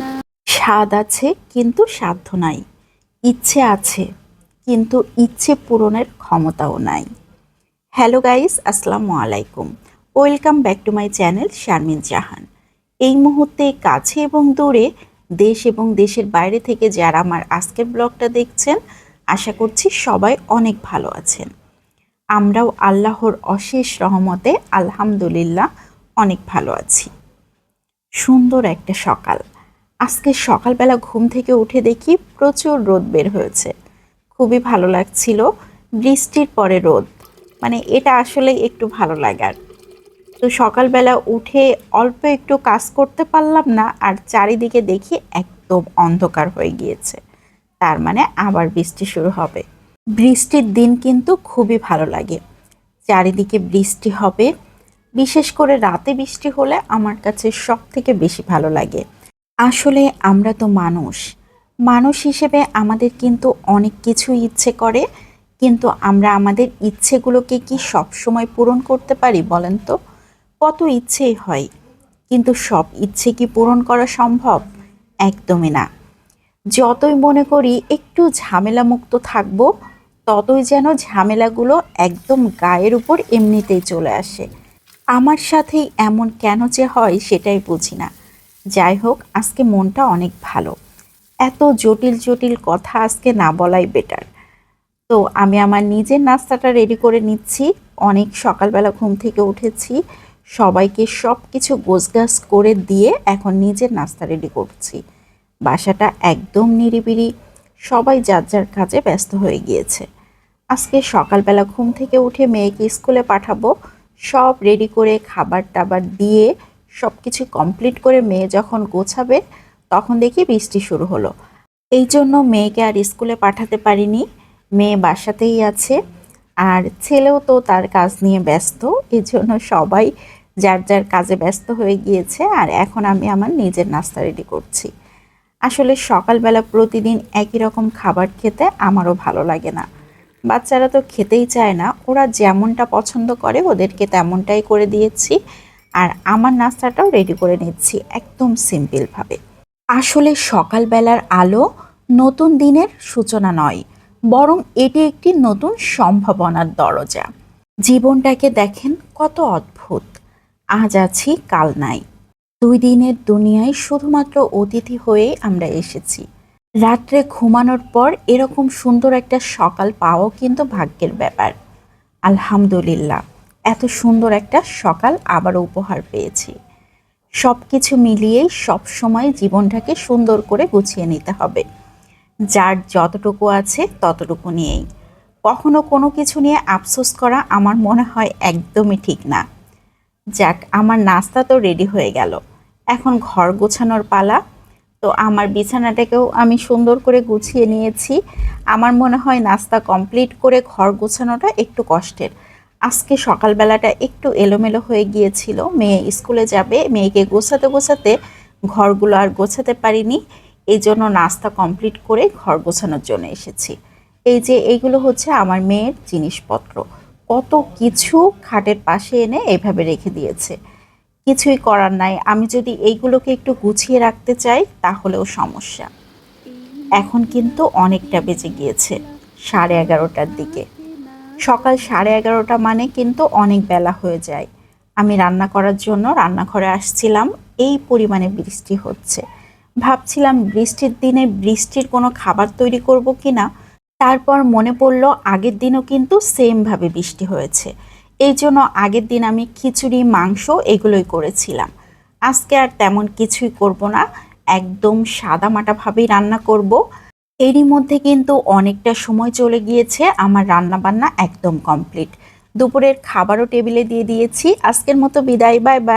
না। স্বাদ আছে, কিন্তু সাধ্য নাই। ইচ্ছে আছে, কিন্তু ইচ্ছে পূরণের ক্ষমতাও নাই। হ্যালো গাইস, আসসালামু আলাইকুম। Welcome back to my channel Sharmin Jahan. এই মুহূর্তে কাছে এবং দূরে, দেশ এবং দেশের বাইরে থেকে যারা আমার আজকের ব্লগটা দেখছেন, আশা করছি সবাই অনেক ভালো আছেন। আমরাও আল্লাহর অশেষ রহমতে আলহামদুলিল্লাহ অনেক ভালো আছি। সুন্দর একটা সকাল। আজকে সকালবেলা ঘুম থেকে উঠে দেখি প্রচুর রোদ বের হয়েছে। খুবই ভালো লাগছিল, বৃষ্টির পরে রোদ। মানে এটা আসলে একটু ভালো লাগার। তো সকালবেলা উঠে অল্প একটু কাজ করতে পারলাম না, আর চারিদিকে দেখি একদম অন্ধকার হয়ে গিয়েছে। তার মানে আবার বৃষ্টি শুরু হবে। বৃষ্টির দিন কিন্তু খুবই ভালো লাগে। চারিদিকে বৃষ্টি হবে বিশেষ করে রাতে বৃষ্টি হলে আমার কাছে সব থেকে বেশি ভালো লাগে। আসলে আমরা তো মানুষ। মানুষ হিসেবে আমাদের কিন্তু অনেক কিছু ইচ্ছে করে, কিন্তু আমরা আমাদের ইচ্ছেগুলোকে কি সব সময় পূরণ করতে পারি বলেন তো? কত ইচ্ছেই হয়, কিন্তু সব ইচ্ছে কি পূরণ করা সম্ভব? একদমই না। যতই মনে করি একটু ঝামেলা মুক্ত থাকব, ততই যেন ঝামেলাগুলো একদম গায়ের উপর এমনিতেই চলে আসে। আমার সাথেই এমন কেন যে হয় সেটাই বুঝি না। যাই হোক, আজকে মনটা অনেক ভালো। এত জটিল জটিল কথা আজকে না বলাই বেটার তো আমি আমার নিজের নাস্তাটা রেডি করে নিচ্ছি। অনেক সকালবেলা ঘুম থেকে উঠেছি। সবাইকে সব কিছু গোছগাছ করে দিয়ে এখন নিজের নাস্তা রেডি করছি। বাসাটা একদম নিরিবিরি সবাই যার যার কাজে ব্যস্ত হয়ে গিয়েছে। আজকে সকালবেলা ঘুম থেকে উঠে মেয়েকে স্কুলে পাঠাবো। সব রেডি করে খাবার টাবার দিয়ে সব কিছু কমপ্লিট করে মেয়ে যখন গোছাবে, তখন দেখি বৃষ্টি শুরু হলো। এই জন্য মেয়েকে আর স্কুলে পাঠাতে পারিনি। মেয়ে বাসাতেই আছে। আর ছেলেও তো তার কাজ নিয়ে ব্যস্ত এই জন্য সবাই যার যার কাজে ব্যস্ত হয়ে গিয়েছে আর এখন আমি আমার নিজের নাস্তা রেডি করছি। আসলে সকালবেলা প্রতিদিন একই রকম খাবার খেতে আমারও ভালো লাগে না। বাচ্চারা তো খেতেই চায় না। ওরা যেমনটা পছন্দ করে ওদেরকে তেমনটাই করে দিয়েছি। আর আমার নাস্তাটাও রেডি করে নিচ্ছি একদম সিম্পলভাবে আসলে সকালবেলার আলো নতুন দিনের সূচনা নয়, বরং এটি একটি নতুন সম্ভাবনার দরজা। জীবনটাকে দেখেন কত অদ্ভুত। আজ আছি, কাল নাই। দুই দিনের দুনিয়ায় শুধুমাত্র অতিথি হয়েই আমরা এসেছি। রাত্রে ঘুমানোর পর এরকম সুন্দর একটা সকাল পাওয়াও কিন্তু ভাগ্যের ব্যাপার। আলহামদুলিল্লাহ, এত সুন্দর একটা সকাল আবারও উপহার পেয়েছি। সব কিছু মিলিয়েই সব সময় জীবনটাকে সুন্দর করে গুছিয়ে নিতে হবে। যার যতটুকু আছে ততটুকু নিয়েই। কখনো কোনো কিছু নিয়ে আফসোস করা আমার মনে হয় একদমই ঠিক না। যাক, আমার নাস্তা তো রেডি হয়ে গেল। এখন ঘর গোছানোর পালা তো আমার বিছানাটাকেও আমি সুন্দর করে গুছিয়ে নিয়েছি। আমার মনে হয় নাস্তা কমপ্লিট করে ঘর গোছানোটা একটু কষ্টের। আজকে সকালবেলাটা একটু এলোমেলো হয়ে গিয়েছিল। মেয়ে স্কুলে যাবে, মেয়েকে গোছাতে গোছাতে ঘরগুলো আর গোছাতে পারিনি। এই জন্য নাস্তা কমপ্লিট করে ঘর গোছানোর জন্য এসেছি। এই যে এইগুলো হচ্ছে আমার মেয়ের জিনিসপত্র। কত কিছু খাটের পাশে এনে এভাবে রেখে দিয়েছে। কিছুই করার নাই। আমি যদি এইগুলোকে একটু গুছিয়ে রাখতে চাই, তাহলেও সমস্যা। এখন কিন্তু অনেকটা বেজে গিয়েছে, সাড়ে এগারোটার দিকে। সকাল সাড়ে এগারোটা মানে কিন্তু অনেক বেলা হয়ে যায়। আমি রান্না করার জন্য রান্নাঘরে আসছিলাম, এই পরিমাণে বৃষ্টি হচ্ছে। ভাবছিলাম বৃষ্টির দিনে বৃষ্টির কোনো খাবার তৈরি করব কি না তারপর মনে পড়ল আগের দিনও কিন্তু সেমভাবে বৃষ্টি হয়েছে। এই জন্য আগের দিন আমি খিচুড়ি, মাংস এগুলোই করেছিলাম। আজকে আর তেমন কিছুই করব না, একদম সাদামাটাভাবেই রান্না করব। এরই মধ্যে কিন্তু অনেকটা সময় চলে গিয়েছে, আমার রান্না বান্না একদম কমপ্লিট। দুপুরের খাবারও টেবিলে দিয়ে দিয়েছি। আজকের মতো বিদায়, বাই বাই।